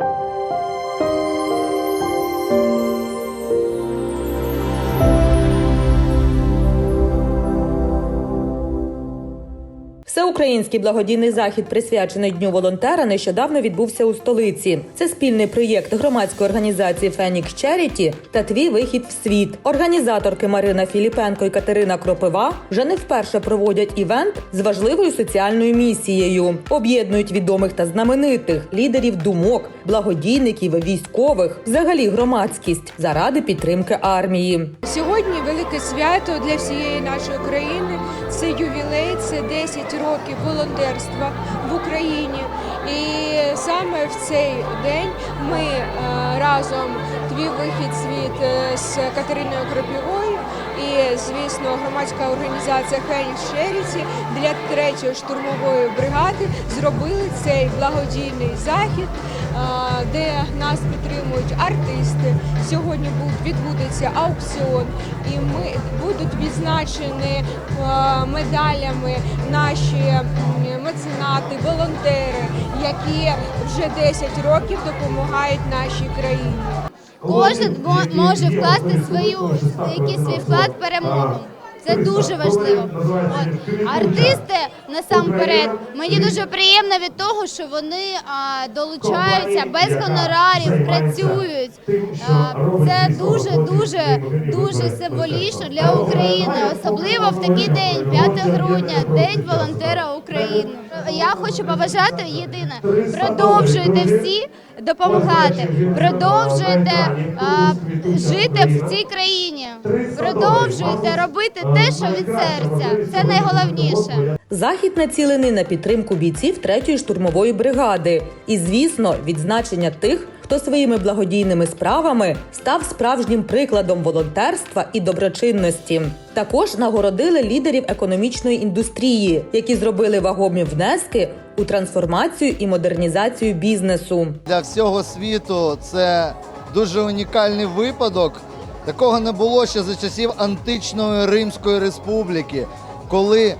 Thank you. Всеукраїнський благодійний захід, присвячений Дню волонтера, нещодавно відбувся у столиці. Це спільний проєкт громадської організації Фенікс Черіті та твій вихід в світ. Організаторки Марина Філіпенко і Катерина Кропива вже не вперше проводять івент з важливою соціальною місією. Об'єднують відомих та знаменитих лідерів думок, благодійників, військових, взагалі громадськість заради підтримки армії. Сьогодні велике свято для всієї нашої країни. Це ювілей, це 10 років волонтерства в Україні. І саме в цей день ми е, разом твій вихід світ е, з Катериною Кропівою і, звісно, громадська організація Фенікс Черіті для третьої штурмової бригади зробили цей благодійний захід, де нас підтримують артисти. Сьогодні відбудеться аукціон, і ми будуть відзначені е, медалями наші меценати, волонтери, які вже 10 років допомагають нашій країні. Кожен може вкласти свою якийсь свій вклад перемогу. Це дуже важливо. От артисти насамперед мені дуже приємно від того, що вони а, долучаються без гонорарів, працюють. А, це дуже дуже дуже символічно для України, особливо в такий день, 5 грудня, День волонтера України. Я хочу побажати єдине: продовжуйте всі допомагати, продовжуйте а, жити в цій країні, продовжуйте робити те, що від серця. Це найголовніше. Захід націлений на підтримку бійців третьої штурмової бригади. І, звісно, відзначення тих, хто своїми благодійними справами став справжнім прикладом волонтерства і доброчинності. Також нагородили лідерів економічної індустрії, які зробили вагомі внески у трансформацію і модернізацію бізнесу. для всього світу це дуже унікальний випадок. Такого не було ще за часів античної Римської республіки, коли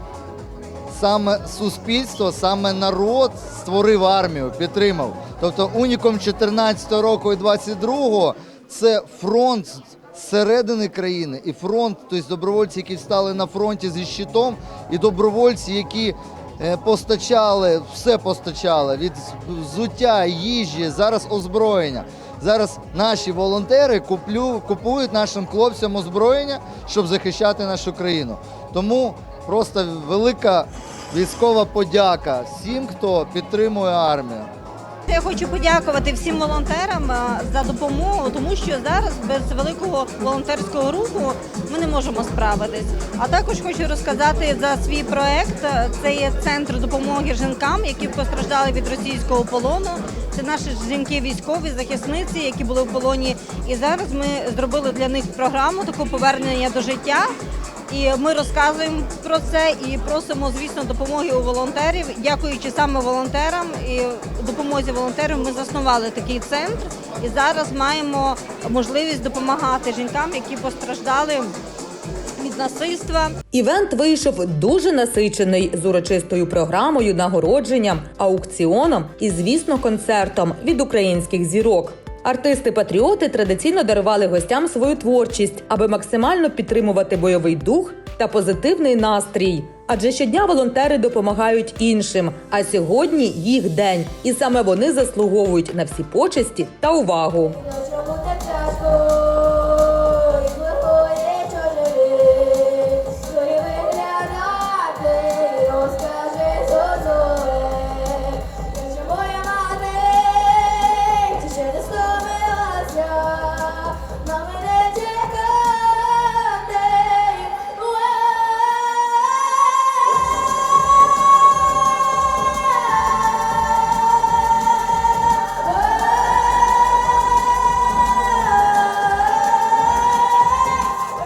саме суспільство, саме народ створив армію, підтримав. Тобто уніком 14 року і 22-го це фронт зсередини країни і фронт, тобто добровольці, які стали на фронті зі щитом, і добровольці, які е, постачали, все постачали від взуття, їжі, зараз озброєння. Зараз наші волонтери куплю, купують нашим хлопцям озброєння, щоб захищати нашу країну. Тому просто велика військова подяка всім, хто підтримує армію. Я хочу подякувати всім волонтерам е, за допомогу, тому що зараз без великого волонтерського руху ми не можемо справитись. А також хочу розказати за свій проект. Це є центр допомоги жінкам, які постраждали від російського полону. Це наші жінки військові захисниці, які були в полоні. І зараз ми зробили для них програму таку повернення до життя. І ми розказуємо про це і просимо, звісно, допомоги у волонтерів. Дякуючи саме волонтерам і допомозі волонтерів, ми заснували такий центр і зараз маємо можливість допомагати жінкам, які постраждали від насильства. Івент вийшов дуже насичений з урочистою програмою, нагородженням, аукціоном і, звісно, концертом від українських зірок. Артисти-патріоти традиційно дарували гостям свою творчість, аби максимально підтримувати бойовий дух та позитивний настрій. Адже щодня волонтери допомагають іншим. А сьогодні їх день, і саме вони заслуговують на всі почесті та увагу.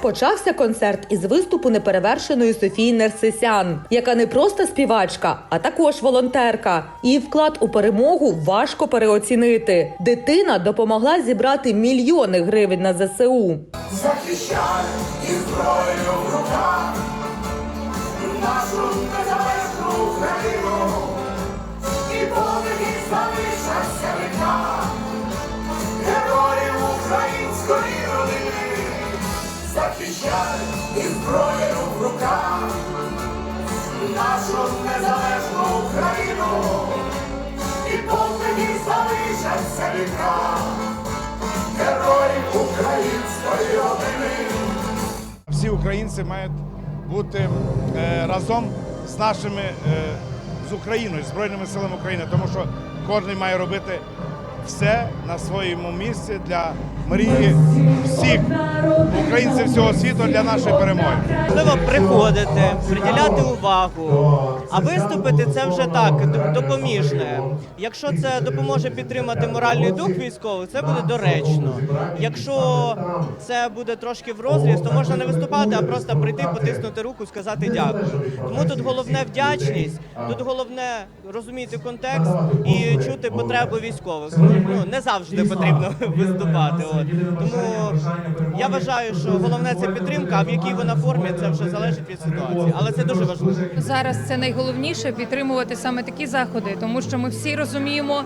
Почався концерт із виступу неперевершеної Софії Нерсисян, яка не просто співачка, а також волонтерка. Її вклад у перемогу важко переоцінити. Дитина допомогла зібрати мільйони гривень на ЗСУ. захищають і зброєю в руках нашу І повнені залишаться віка, Героїв української родини. Всі українці мають бути е, разом з нашими е, з Україною, Збройними силами України, тому що кожен має робити все на своєму місці для мрії всіх українців всього світу для нашої перемоги. Можливо, приходити, приділяти увагу, а виступити це вже так, допоміжне. Якщо це допоможе підтримати моральний дух військових, це буде доречно. Якщо це буде трошки в розріз, то можна не виступати, а просто прийти, потиснути руку, сказати дякую. Тому тут головне вдячність, тут головне розуміти контекст і чути потреби військових. Ну не завжди потрібно виступати. От. Тому я вважаю, що головне це підтримка, а в якій вона формі це вже залежить від ситуації. Але це дуже важливо. Зараз це найголовніше підтримувати саме такі заходи, тому що ми всі розуміємо,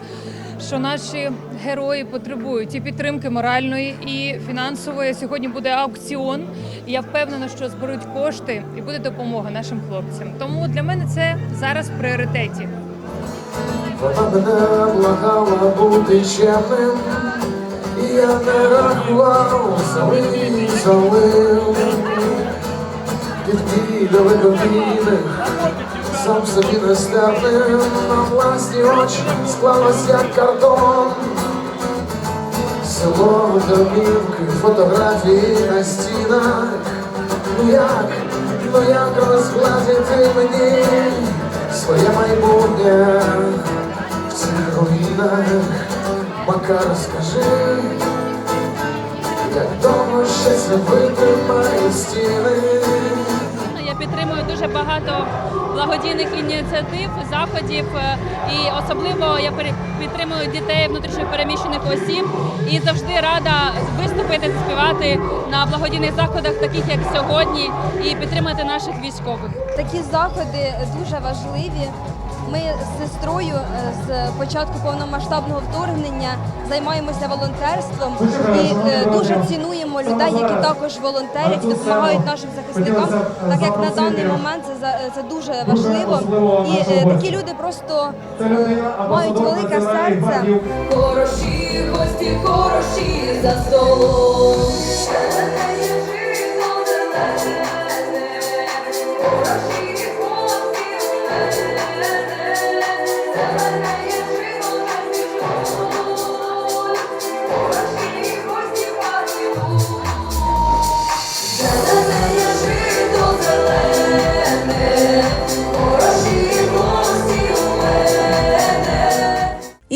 що наші герої потребують і підтримки моральної і фінансової. Сьогодні буде аукціон. І я впевнена, що зберуть кошти і буде допомога нашим хлопцям. Тому для мене це зараз в пріоритеті. Вона мене благала бути чемним, і я не рахував свої залив. Від дій далекобійних, сам собі нестерпним, на власні очі склалось як картон. Село домівки, фотографії на стінах. Ну як, ну як розглядіти мені своє майбутнє руїнах? Макар, скажи, як довго це витримає стіни? Я підтримую дуже багато благодійних ініціатив, заходів, е, і особливо я підтримую дітей внутрішньо переміщених осіб і завжди рада виступити, заспівати на благодійних заходах, таких як сьогодні, і підтримати наших військових. Такі заходи дуже важливі. Ми з сестрою е, з початку повномасштабного вторгнення займаємося волонтерством і е, дуже цінуємо людей, які також волонтерять, допомагають нашим захисникам, так як на даний момент це за- це дуже важливо. І е, такі люди просто е, мають велике серце. Хороші гості, хороші за столом.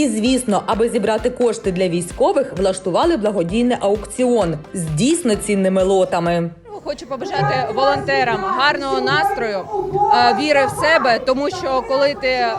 І звісно, аби зібрати кошти для військових, влаштували благодійний аукціон з дійсно цінними лотами. Хочу побажати волонтерам гарного настрою, е, віри в себе, тому що коли ти е,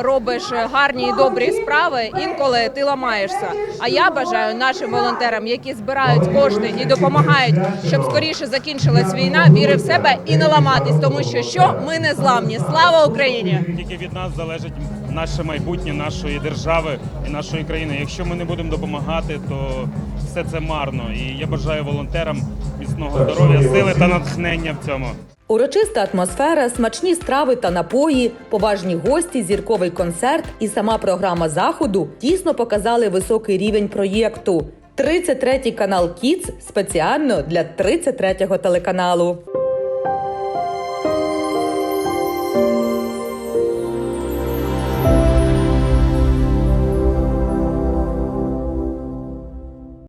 робиш гарні і добрі справи, інколи ти ламаєшся. А я бажаю нашим волонтерам, які збирають кошти і допомагають, щоб скоріше закінчилась війна, віри в себе і не ламатись, тому що що ми не зламні. Слава Україні! Тільки від нас залежить наше майбутнє нашої держави і нашої країни. Якщо ми не будемо допомагати, то все це марно. І я бажаю волонтерам міцного здоров'я, сили та натхнення в цьому. Урочиста атмосфера, смачні страви та напої, поважні гості, зірковий концерт і сама програма заходу дійсно показали високий рівень проєкту. 33 канал Кіц спеціально для 33-го телеканалу.